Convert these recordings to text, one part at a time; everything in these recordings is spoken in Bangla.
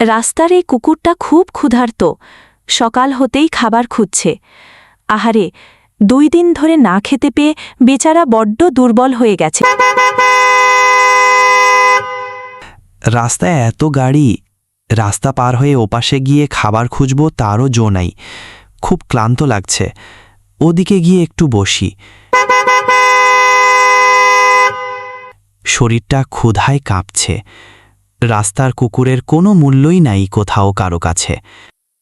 রাস্তার এই কুকুরটা খুব ক্ষুধার্ত। সকাল হতেই খাবার খুঁজছে। আহারে, দুই দিন ধরে না খেতে পেয়ে বেচারা বড্ড দুর্বল হয়ে গেছে। রাস্তায় এত গাড়ি, রাস্তা পার হয়ে ওপাশে গিয়ে খাবার খুঁজব তারও জো নাই। খুব ক্লান্ত লাগছে। ওদিকে গিয়ে একটু বসি। শরীরটা ক্ষুধায় কাঁপছে। রাস্তার কুকুরের কোনো মূল্যই নাই কোথাও কারও কাছে।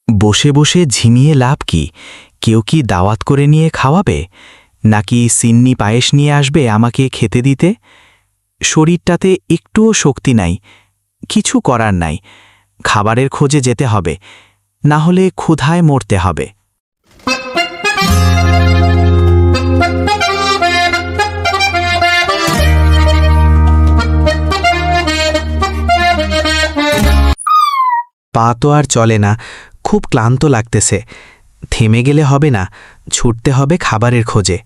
বসে বসে ঝিমিয়ে লাভ কি? কেউ কি দাওয়াত করে নিয়ে খাওয়াবে? নাকি সিন্নি পায়েস নিয়ে আসবে আমাকে খেতে দিতে? শরীরটাতে একটুও শক্তি নাই, কিছু করার নাই। খাবারের খোঁজে যেতে হবে, না হলে ক্ষুধায় মরতে হবে। তো আর চলে না, খুব ক্লান্ত লাগতেছে। থেমে গেলে হবে না, ছুটতে হবে খাবারের খোঁজে।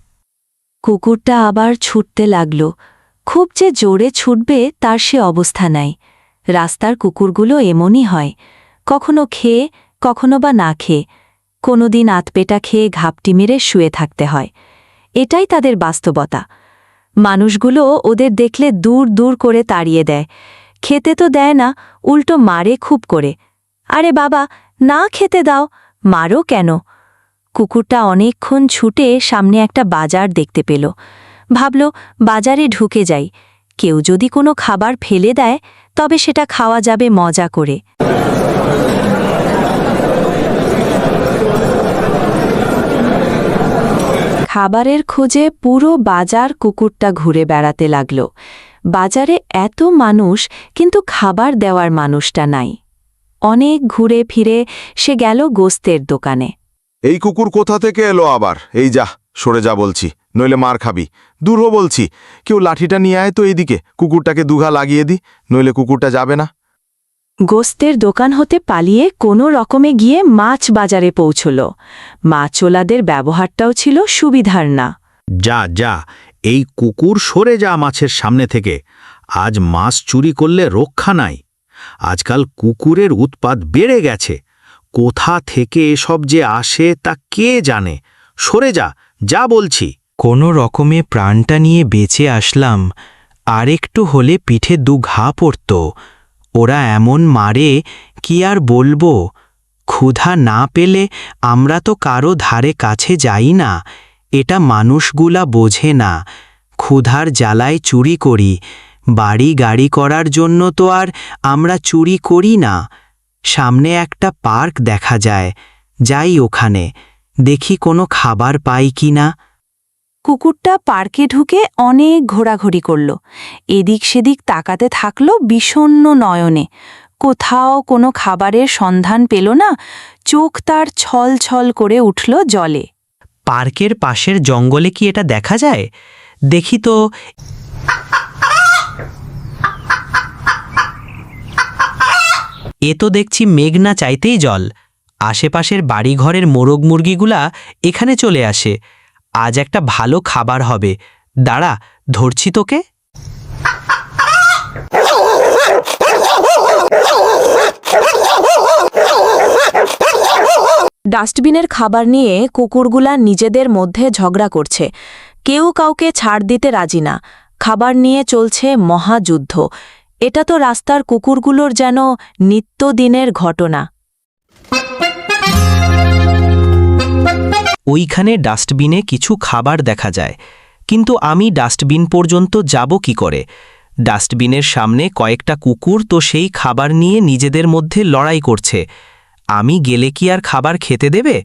কুকুরটা আবার ছুটতে লাগল। খুব যে জোরে ছুটবে তার সে অবস্থা নাই। রাস্তার কুকুরগুলো এমনই হয়। কখনো খেয়ে, কখনো বা না খেয়ে। কোনোদিন আতপেটা খেয়ে ঘাপটি মেরে শুয়ে থাকতে হয়। এটাই তাদের বাস্তবতা। মানুষগুলো ওদের দেখলে দূর দূর করে তাড়িয়ে দেয়। খেতে তো দেয় না, উল্টো মারে খুব করে। আরে বাবা, না খেতে দাও। মারো কেন? কুকুরটা অনেকক্ষণ ছুটে সামনে একটা বাজার দেখতে পেল। ভাবল, বাজারে ঢুকে যাই। কেউ যদি কোনো খাবার ফেলে দেয়, তবে সেটা খাওয়া যাবে মজা করে। খাবারের খোঁজে পুরো বাজার কুকুরটা ঘুরে বেড়াতে লাগল। বাজারে এত মানুষ, কিন্তু খাবার দেওয়ার মানুষটা নাই। অনেক ঘুরে ফিরে সে গেল গোস্তের দোকানে। এই কুকুর কোথা থেকে এলো আবার? এই যা সরে যা বলছি নইলে মার খাবি। দূর হো বলছি কেউ লাঠিটা নিয়ে আয় তো এইদিকে কুকুরটাকে দুঘা লাগিয়ে দি নইলে কুকুরটা যাবে না। গোস্তের দোকান হতে পালিয়ে কোনো রকমে গিয়ে মাছ বাজারে পৌঁছল। মাছওয়ালাদের ব্যবহারটাও ছিল সুবিধার না। যা যা এই কুকুর সরে যা মাছের সামনে থেকে। আজ মাছ চুরি করলে রক্ষা নাই। আজকাল কুকুরের উৎপাত বেড়ে গেছে। কোথা থেকে এসব যে আসে তা কে জানে? সরে যা যা বলছি। কোনো রকমে প্রাণটা নিয়ে বেঁচে আসলাম। আর একটু হলে পিঠে দু ঘা পড়ত। ওরা এমন মারে, কি আর বলব? ক্ষুধা না পেলে আমরা তো কারও ধারে কাছে যাই না। এটা মানুষগুলা বোঝে না। ক্ষুধার জ্বালায় চুরি করি। বাড়ি গাড়ি করার জন্য তো আর আমরা চুরি করি না। সামনে একটা পার্ক দেখা যায়। যাই ওখানে। দেখি কোনো খাবার পাই কি না। কুকুরটা পার্কে ঢুকে অনেক ঘোরাঘুরি করল। এদিক সেদিক তাকাতে থাকল বিষণ্ন নয়নে। কোথাও কোনো খাবারের সন্ধান পেল না চোখ তার ছল ছল করে উঠল জলে। পার্কের পাশের জঙ্গলে কি এটা দেখা যায়? দেখি তো। এ তো দেখছি মেঘনা চাইতেই জল। আশেপাশের বাড়িঘরের মোরগ মুরগিগুলা এখানে চলে আসে। আজ একটা ভালো খাবার হবে। দাঁড়া, ধরছি তোকে। ডাস্টবিনের খাবার নিয়ে কুকুরগুলা নিজেদের মধ্যে ঝগড়া করছে। কেউ কাউকে ছাড় দিতে রাজি না। খাবার নিয়ে চলছে মহাযুদ্ধ। এটা তো রাস্তার কুকুরগুলোর যেন নিত্যদিনের ঘটনা। ওইখানে ডাস্টবিনে কিছু খাবার দেখা যায়। কিন্তু আমি ডাস্টবিন পর্যন্ত যাব কি করে? ডাস্টবিনের সামনে কয়েকটা কুকুর তো সেই খাবার নিয়ে নিজেদের মধ্যে লড়াই করছে। আমি গেলে কি আর খাবার খেতে দেবে?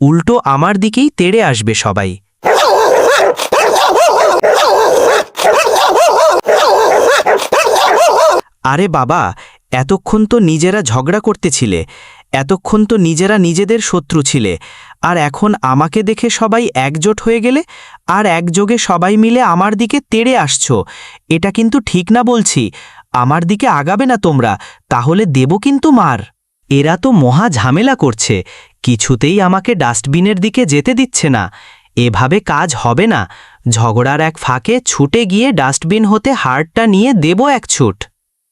উল্টো আমার দিকেই তেড়ে আসবে সবাই। আরে বাবা, এতক্ষণ তো নিজেরা ঝগড়া করতেছিলে, এতক্ষণ তো নিজেরা নিজেদের শত্রু ছিলে, আর এখন আমাকে দেখে সবাই একজোট হয়ে গেলে, আর একযোগে সবাই মিলে আমার দিকে তেড়ে আসছো, এটা কিন্তু ঠিক না বলছি, আমার দিকে আগাবে না তোমরা, তাহলে দেব কিন্তু মার। এরা তো মহা ঝামেলা করছে, কিছুতেই আমাকে ডাস্টবিনের দিকে যেতে দিচ্ছে না, এভাবে কাজ হবে না, ঝগড়ার এক ফাঁকে ছুটে গিয়ে ডাস্টবিন হতে হাড়টা নিয়ে দেব এক ছুট।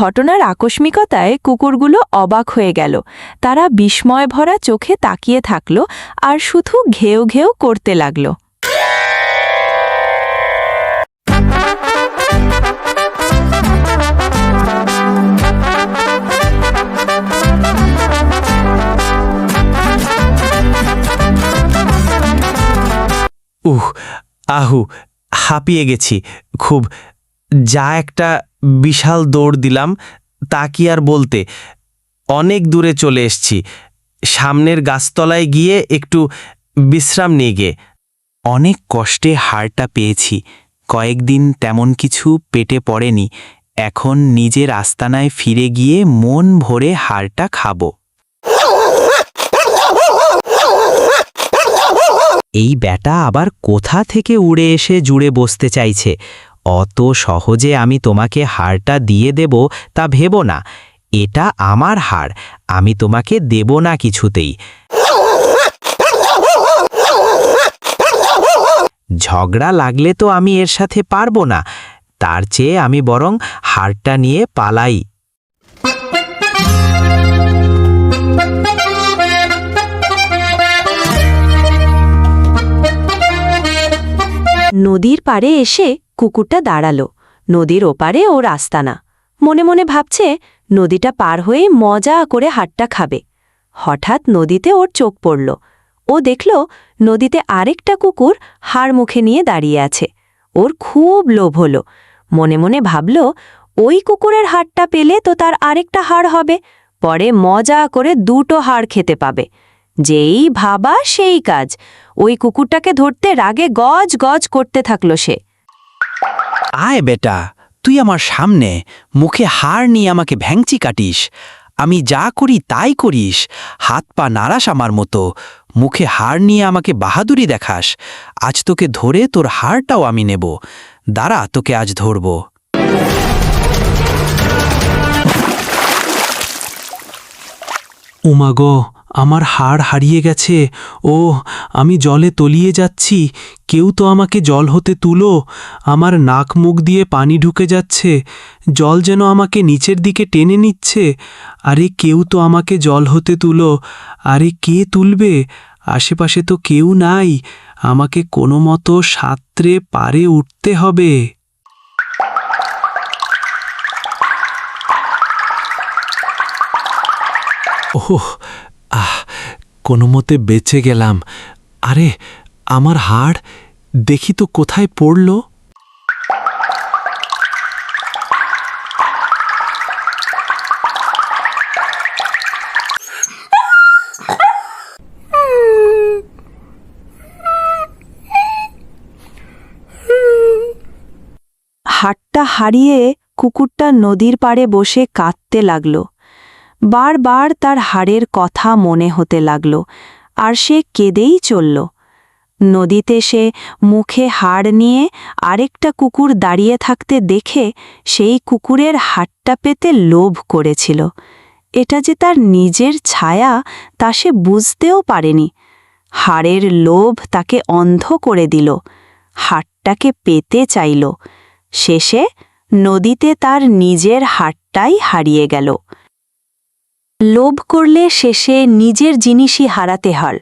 ঘটনার আকস্মিকতায় কুকুরগুলো অবাক হয়ে গেল। তারা বিস্ময় ভরা চোখে তাকিয়ে থাকল আর শুধু ঘেউ ঘেউ করতে লাগল। উহ, আহু, হাঁপিয়ে গেছি। খুব যা একটা বিশাল দৌড় দিলাম, তা কি আর বলতে। অনেক দূরে চলে এসছি। সামনের গাছতলায় গিয়ে একটু বিশ্রাম নিয়ে গে। অনেক কষ্টে হাড়টা পেয়েছি। কয়েকদিন তেমন কিছু পেটে পড়েনি। এখন নিজের আস্তানায় ফিরে গিয়ে মন ভরে হাড়টা খাব। এই ব্যাটা আবার কোথা থেকে উড়ে এসে জুড়ে বসতে চাইছে? অত সহজে আমি তোমাকে হাড়টা দিয়ে দেব তা ভেবো না। এটা আমার হাড় আমি তোমাকে দেব না কিছুতেই। ঝগড়া লাগলে তো আমি এর সাথে পারব না, তার চেয়ে আমি বরং হাড়টা নিয়ে পালাই। নদীর পাড়ে এসে কুকুরটা দাঁড়াল। নদীর ওপারে ওর আস্তানা মনে মনে ভাবছে, নদীটা পার হয়ে মজা করে হাটটা খাবে। হঠাৎ নদীতে ওর চোখ পড়ল। ও দেখল, নদীতে আরেকটা কুকুর হাড় মুখে নিয়ে দাঁড়িয়ে আছে। ওর খুব লোভ হল। মনে মনে ভাবল, ওই কুকুরের হাড়টা পেলে তো তার আরেকটা হাড় হবে। পরে মজা করে দুটো হাড় খেতে পাবে। যেই ভাবা সেই কাজ। ওই কুকুরটাকে ধরতে রাগে গজ গজ করতে থাকল সে। আয় বেটা, তুই আমার সামনে মুখে হাড় নিয়ে আমাকে ভ্যাংচি কাটিস। আমি যা করি তাই করিস। হাত পা নাড়াস আমার মতো। মুখে হাড় নিয়ে আমাকে বাহাদুরি দেখাস। আজ তোকে ধরে তোর হাড়টাও আমি নেব। দাঁড়া, তোকে আজ ধরব। উমাগো আমার হাড় হারিয়ে গেছে। ও আমি জলে তলিয়ে যাচ্ছি। কেউ তো আমাকে জল হতে তুলো। আমার নাক মুখ দিয়ে পানি ঢুকে যাচ্ছে। জল যেন আমাকে নিচের দিকে টেনে নিচ্ছে। আরে কেউ তো আমাকে জল হতে তুলো। আরে কে তুলবে? আশেপাশে তো কেউ নাই। আমাকে কোনো মতো সাঁতরে পারে উঠতে হবে। ওহ কোনো মতে বেঁচে গেলাম। আরে, আমার হাড়? দেখি তো কোথায় পড়ল? হাটটা হারিয়ে কুকুরটা নদীর পাড়ে বসে কাঁদতে লাগল। বারবার তার হাড়ের কথা মনে হতে লাগল, আর সে কেঁদেই চলল। নদীতে সে মুখে হাড় নিয়ে আরেকটা কুকুর দাঁড়িয়ে থাকতে দেখে সেই কুকুরের হাটটা পেতে লোভ করেছিল। এটা যে তার নিজের ছায়া তা সে বুঝতেও পারেনি। হাড়ের লোভ তাকে অন্ধ করে দিল হাটটাকে পেতে চাইল। শেষে নদীতে তার নিজের হাটটাই হারিয়ে গেল। লোভ করলে শেষে নিজের জিনিসই হারাতে হয়।